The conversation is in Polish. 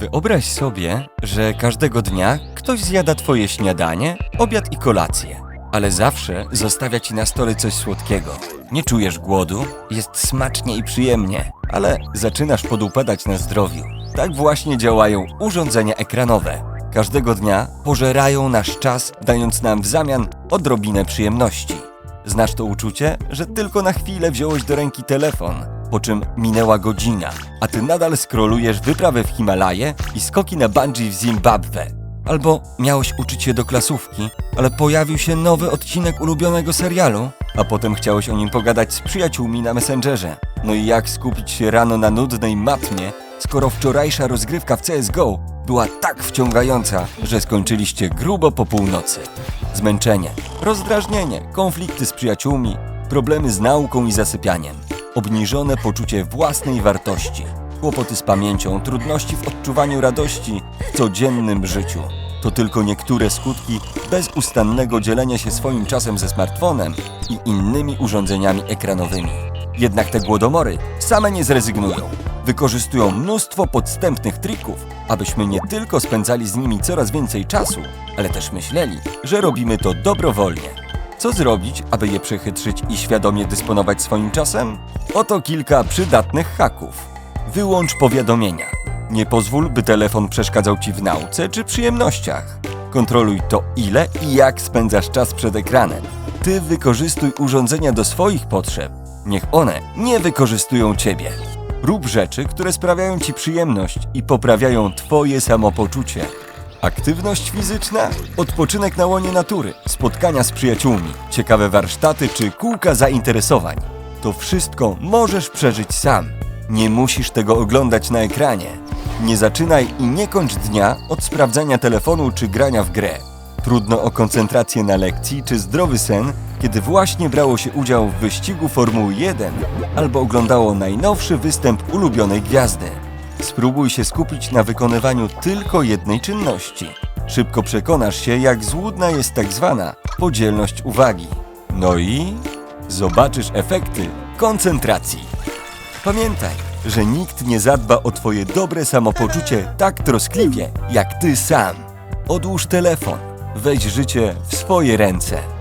Wyobraź sobie, że każdego dnia ktoś zjada twoje śniadanie, obiad i kolację, ale zawsze zostawia ci na stole coś słodkiego. Nie czujesz głodu, jest smacznie i przyjemnie, ale zaczynasz podupadać na zdrowiu. Tak właśnie działają urządzenia ekranowe. Każdego dnia pożerają nasz czas, dając nam w zamian odrobinę przyjemności. Znasz to uczucie, że tylko na chwilę wziąłeś do ręki telefon, po czym minęła godzina, a ty nadal skrolujesz wyprawę w Himalaje i skoki na bungee w Zimbabwe. Albo miałeś uczyć się do klasówki, ale pojawił się nowy odcinek ulubionego serialu, a potem chciałeś o nim pogadać z przyjaciółmi na Messengerze. No i jak skupić się rano na nudnej matmie, skoro wczorajsza rozgrywka w CSGO była tak wciągająca, że skończyliście grubo po północy. Zmęczenie, rozdrażnienie, konflikty z przyjaciółmi, problemy z nauką i zasypianiem, obniżone poczucie własnej wartości, kłopoty z pamięcią, trudności w odczuwaniu radości w codziennym życiu. To tylko niektóre skutki bezustannego dzielenia się swoim czasem ze smartfonem i innymi urządzeniami ekranowymi. Jednak te głodomory same nie zrezygnują. Wykorzystują mnóstwo podstępnych trików, abyśmy nie tylko spędzali z nimi coraz więcej czasu, ale też myśleli, że robimy to dobrowolnie. Co zrobić, aby je przechytrzyć i świadomie dysponować swoim czasem? Oto kilka przydatnych haków. Wyłącz powiadomienia. Nie pozwól, by telefon przeszkadzał ci w nauce czy przyjemnościach. Kontroluj to, ile i jak spędzasz czas przed ekranem. Ty wykorzystuj urządzenia do swoich potrzeb. Niech one nie wykorzystują ciebie. Rób rzeczy, które sprawiają ci przyjemność i poprawiają twoje samopoczucie. Aktywność fizyczna, odpoczynek na łonie natury, spotkania z przyjaciółmi, ciekawe warsztaty czy kółka zainteresowań. To wszystko możesz przeżyć sam. Nie musisz tego oglądać na ekranie. Nie zaczynaj i nie kończ dnia od sprawdzania telefonu czy grania w grę. Trudno o koncentrację na lekcji czy zdrowy sen, kiedy właśnie brało się udział w wyścigu Formuły 1 albo oglądało najnowszy występ ulubionej gwiazdy. Spróbuj się skupić na wykonywaniu tylko jednej czynności. Szybko przekonasz się, jak złudna jest tak zwana podzielność uwagi. No i zobaczysz efekty koncentracji. Pamiętaj, że nikt nie zadba o Twoje dobre samopoczucie tak troskliwie jak Ty sam. Odłóż telefon, weź życie w swoje ręce.